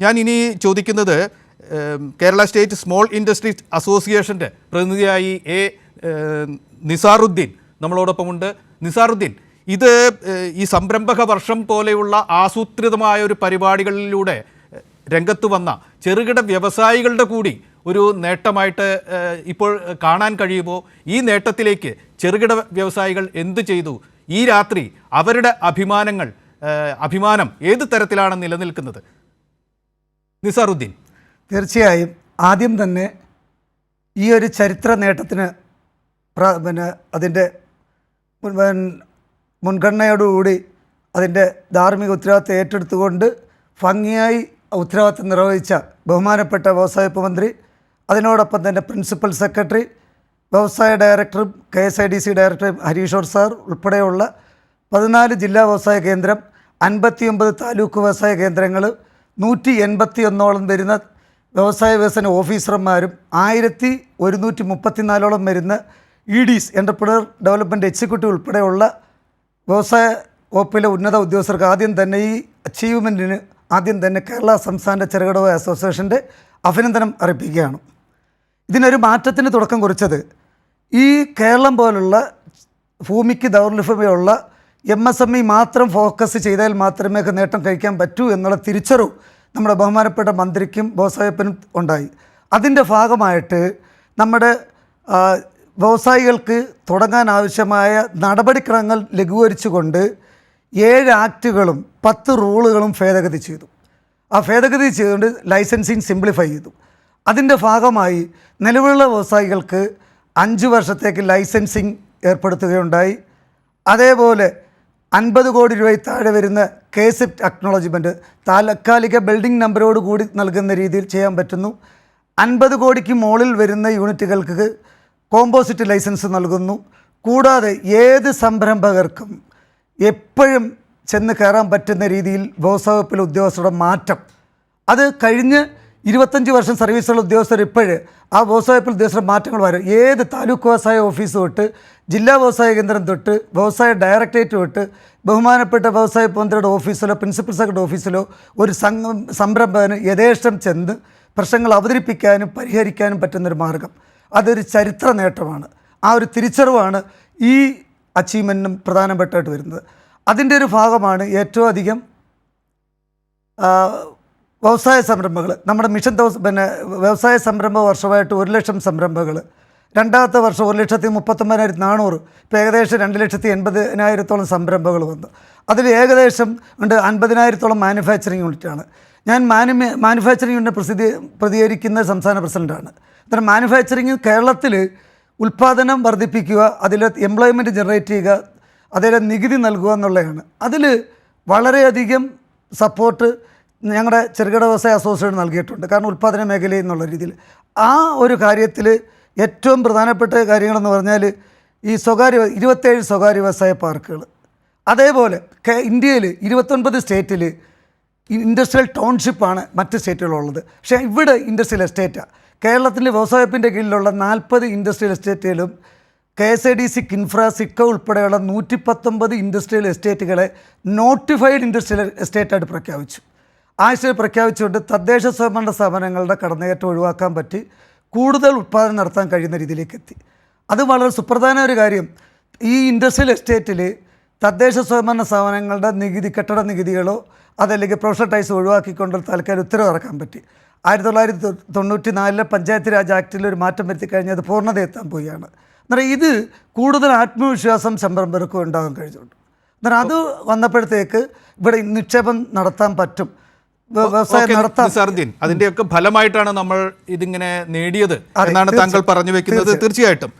ഞാൻ ഇനി ചോദിക്കുന്നത് കേരള സ്റ്റേറ്റ് സ്മോൾ ഇൻഡസ്ട്രീസ് അസോസിയേഷന്റെ പ്രതിനിധിയായി എ നിസാറുദ്ദീൻ നമ്മളോടൊപ്പമുണ്ട്. നിസാറുദ്ദീൻ ഇത് ഈ സംരംഭക വർഷം പോലെയുള്ള ആസൂത്രിതമായ ഒരു പരിപാടികളിലൂടെ രംഗത്ത് വന്ന ചെറുകിട വ്യവസായികളുടെ കൂടി ഒരു നേട്ടമായിട്ട് ഇപ്പോൾ കാണാൻ കഴിയുമോ? ഈ നേട്ടത്തിലേക്ക് ചെറുകിട വ്യവസായികൾ എന്തു ചെയ്തു? ഈ രാത്രി അവരുടെ അഭിമാനങ്ങൾ അഭിമാനം ഏത് തരത്തിലാണ് നിലനിൽക്കുന്നത്? നിസാറുദ്ദീൻ. തീർച്ചയായും ആദ്യം തന്നെ ഈ ഒരു ചരിത്ര നേട്ടത്തിന് പിന്നെ അതിന്റെ മുൻ- മുൻ- മുൻഗണനയോടുകൂടി അതിന്റെ ധാർമ്മിക ഉത്തരവാദിത്തം ഏറ്റെടുത്തുകൊണ്ട് ഭംഗിയായി ഉത്തരവാദിത്തം നിർവഹിച്ച ബഹുമാനപ്പെട്ട വ്യവസായ വകുപ്പ് മന്ത്രി അതിനോടൊപ്പം തന്നെ പ്രിൻസിപ്പൽ സെക്രട്ടറി വ്യവസായ ഡയറക്ടറും K S I D C ഡയറക്ടറും ഹരീഷോർ സാർ ഉൾപ്പെടെയുള്ള പതിനാല് ജില്ലാ വ്യവസായ കേന്ദ്രം അൻപത്തിയൊമ്പത് താലൂക്ക് വ്യവസായ കേന്ദ്രങ്ങൾ നൂറ്റി എൺപത്തി ഒന്നോളം വരുന്ന വ്യവസായ വികസന ഓഫീസർമാരും ആയിരത്തി ഒരുന്നൂറ്റി മുപ്പത്തിനാലോളം വരുന്ന ഇ ഡിസ് എന്റർപ്രണർ ഡെവലപ്മെന്റ് എക്സിക്യൂട്ടീവ് ഉൾപ്പെടെയുള്ള വ്യവസായ വകുപ്പിലെ ഉന്നത ഉദ്യോഗസ്ഥർക്ക് ആദ്യം തന്നെ ഈ അച്ചീവ്മെന്റിന് ആദ്യം തന്നെ കേരള സംസ്ഥാന ചെറുകിട അസോസിയേഷന്റെ അഭിനന്ദനം അറിയിക്കുകയാണ് ഇതിനൊരു മാറ്റത്തിന് തുടക്കം കുറിച്ചത് ഈ കേരളം പോലുള്ള ഭൂമിക്ക് ദൗർലഭ്യമുള്ള എം എസ് എം ഇ മാത്രം ഫോക്കസ് ചെയ്താൽ മാത്രമേ നേട്ടം കഴിക്കാൻ പറ്റൂ എന്നുള്ള തിരിച്ചറിവ് നമ്മുടെ ബഹുമാനപ്പെട്ട മന്ത്രിക്കും ബോസായപ്പനും ഉണ്ടായി. അതിന്റെ ഭാഗമായിട്ട് നമ്മുടെ വ്യവസായികൾക്ക് തുടങ്ങാൻ ആവശ്യമായ നടപടിക്രമങ്ങൾ ലഘൂകരിച്ചുകൊണ്ട് ഏഴ് ആക്റ്റുകളും പത്ത് റൂളുകളും ഭേദഗതി ചെയ്തു. ആ ഭേദഗതി ചെയ്തുകൊണ്ട് ലൈസൻസിങ് സിംപ്ലിഫൈ ചെയ്തു. അതിന്റെ ഭാഗമായി നിലവിലുള്ള വ്യവസായികൾക്ക് അഞ്ച് വർഷത്തേക്ക് ലൈസൻസിങ് ഏർപ്പെടുത്തുകയുണ്ടായി. അതേപോലെ അൻപത് കോടി രൂപയിൽ താഴെ വരുന്ന കേസിപ്റ്റ് അക്നോളജ്മെന്റ് താൽക്കാലിക ബിൽഡിംഗ് നമ്പറോട് കൂടി നൽകുന്ന രീതിയിൽ ചെയ്യാൻ പറ്റുന്നു. അൻപത് കോടിക്ക് മുകളിൽ വരുന്ന യൂണിറ്റുകൾക്ക് കോമ്പോസിറ്റ് ലൈസൻസ് നൽകുന്നു. കൂടാതെ ഏത് സംരംഭകർക്കും എപ്പോഴും ചെന്ന് കയറാൻ പറ്റുന്ന രീതിയിൽ വ്യവസായ വകുപ്പിലെ ഉദ്യോഗസ്ഥരുടെ മാറ്റം. അത് കഴിഞ്ഞ് ഇരുപത്തഞ്ച് വർഷം സർവീസുള്ള ഉദ്യോഗസ്ഥർ ഇപ്പോഴ് ആ വ്യവസായപ്പിൽ ഉദ്യോഗസ്ഥർ മാറ്റങ്ങൾ വരും. ഏത് താലൂക്ക് വ്യവസായ ഓഫീസ് തൊട്ട് ജില്ലാ വ്യവസായ കേന്ദ്രം തൊട്ട് വ്യവസായ ഡയറക്ടറേറ്റ് തൊട്ട് ബഹുമാനപ്പെട്ട വ്യവസായ മന്ത്രിയുടെ ഓഫീസിലോ പ്രിൻസിപ്പൽ സെക്രട്ടറി ഓഫീസിലോ ഒരു സംരംഭകന് യഥേഷ്ടം ചെന്ന് പ്രശ്നങ്ങൾ അവതരിപ്പിക്കാനും പരിഹരിക്കാനും പറ്റുന്നൊരു മാർഗം. അതൊരു ചരിത്ര നേട്ടമാണ്. ആ ഒരു തിരിച്ചറിവാണ് ഈ അച്ചീവ്മെന്റിനും പ്രധാനപ്പെട്ടായിട്ട് വരുന്നത്. അതിന്റെ ഒരു ഭാഗമാണ് ഏറ്റവും അധികം വ്യവസായ സംരംഭങ്ങൾ. നമ്മുടെ മിഷൻ ദിവസം പിന്നെ വ്യവസായ സംരംഭ വർഷമായിട്ട് ഒരു ലക്ഷം സംരംഭങ്ങൾ. രണ്ടാമത്തെ വർഷം ഒരു ലക്ഷത്തി മുപ്പത്തൊമ്പതിനായിരത്തി നാനൂറ് ഇപ്പോൾ ഏകദേശം രണ്ട് ലക്ഷത്തി എൺപതിനായിരത്തോളം സംരംഭങ്ങൾ വന്നു. അതിൽ ഏകദേശം ഉണ്ട് അൻപതിനായിരത്തോളം മാനുഫാക്ചറിങ് യൂണിറ്റാണ് ഞാൻ മാനു മാനുഫാക്ചറിങ് യൂണിറ്റ് പ്രസിദ്ധി പ്രതികരിക്കുന്ന സംസ്ഥാന പ്രസിഡന്റാണ് അന്നേരം മാനുഫാക്ചറിങ് കേരളത്തിൽ ഉൽപ്പാദനം വർദ്ധിപ്പിക്കുക അതിൽ എംപ്ലോയ്മെന്റ് ജനറേറ്റ് ചെയ്യുക അതിൽ നികുതി നൽകുക എന്നുള്ളതാണ്. അതിൽ വളരെയധികം സപ്പോർട്ട് ഞങ്ങളുടെ ചെറുകിട വ്യവസായ അസോസിയേഷൻ നൽകിയിട്ടുണ്ട്. കാരണം ഉൽപ്പാദന മേഖലയിൽ എന്നുള്ള രീതിയിൽ. ആ ഒരു കാര്യത്തിൽ ഏറ്റവും പ്രധാനപ്പെട്ട കാര്യങ്ങളെന്ന് പറഞ്ഞാൽ ഈ സ്വകാര്യ ഇരുപത്തേഴ് സ്വകാര്യ വ്യവസായ പാർക്കുകൾ. അതേപോലെ ഇന്ത്യയിൽ ഇരുപത്തൊൻപത് സ്റ്റേറ്റിൽ ഇൻഡസ്ട്രിയൽ ടൗൺഷിപ്പാണ് മറ്റ് സ്റ്റേറ്റുകളുള്ളത് പക്ഷേ ഇവിടെ ഇൻഡസ്ട്രിയൽ എസ്റ്റേറ്റാണ് കേരളത്തിന്റെ വ്യവസായത്തിന്റെ കീഴിലുള്ള നാൽപ്പത് industrial എസ്റ്റേറ്റുകളും K S I D C KINFRA Zika ഉൾപ്പെടെയുള്ള നൂറ്റി പത്തൊമ്പത് ഇൻഡസ്ട്രിയൽ എസ്റ്റേറ്റുകളെ നോട്ടിഫൈഡ് ഇൻഡസ്ട്രിയൽ എസ്റ്റേറ്റായിട്ട് പ്രഖ്യാപിച്ചു. ആഴ്ചയിൽ പ്രഖ്യാപിച്ചുകൊണ്ട് തദ്ദേശ സ്വയംഭരണ സ്ഥാപനങ്ങളുടെ കടന്നുകയറ്റം ഒഴിവാക്കാൻ പറ്റി കൂടുതൽ ഉത്പാദനം നടത്താൻ കഴിയുന്ന രീതിയിലേക്ക് എത്തി. അത് വളരെ സുപ്രധാന ഒരു കാര്യം. ഈ ഇൻഡസ്ട്രിയൽ എസ്റ്റേറ്റിൽ തദ്ദേശ സ്വയംഭരണ സ്ഥാപനങ്ങളുടെ നികുതി കെട്ടിട നികുതികളോ അതല്ലെങ്കിൽ പ്രൊഫഷണൽ ടൈസ് ഒഴിവാക്കിക്കൊണ്ട് തൽക്കാലം ഉത്തരവ് ഇറക്കാൻ പറ്റി. ആയിരത്തി തൊള്ളായിരത്തി തൊണ്ണൂറ്റി നാലിലെ പഞ്ചായത്ത് രാജ് ആക്ടിൽ ഒരു മാറ്റം വരുത്തി കഴിഞ്ഞാൽ അത് പൂർണത എത്താൻ പോവുകയാണ്. എന്നാൽ ഇത് കൂടുതൽ ആത്മവിശ്വാസം സംരംഭകർക്കും ഉണ്ടാകാൻ കഴിഞ്ഞിട്ടുണ്ട്. എന്നാൽ അത് വന്നപ്പോഴത്തേക്ക് ഇവിടെ നിക്ഷേപം നടത്താൻ പറ്റും. നിസാറുദ്ദീൻ അതിന്റെയൊക്കെ ഫലമായിട്ടാണ് നമ്മൾ ഇതിങ്ങനെ നേടിയത് എന്നാണ് താങ്കൾ പറഞ്ഞു വെക്കുന്നത് തീർച്ചയായിട്ടും.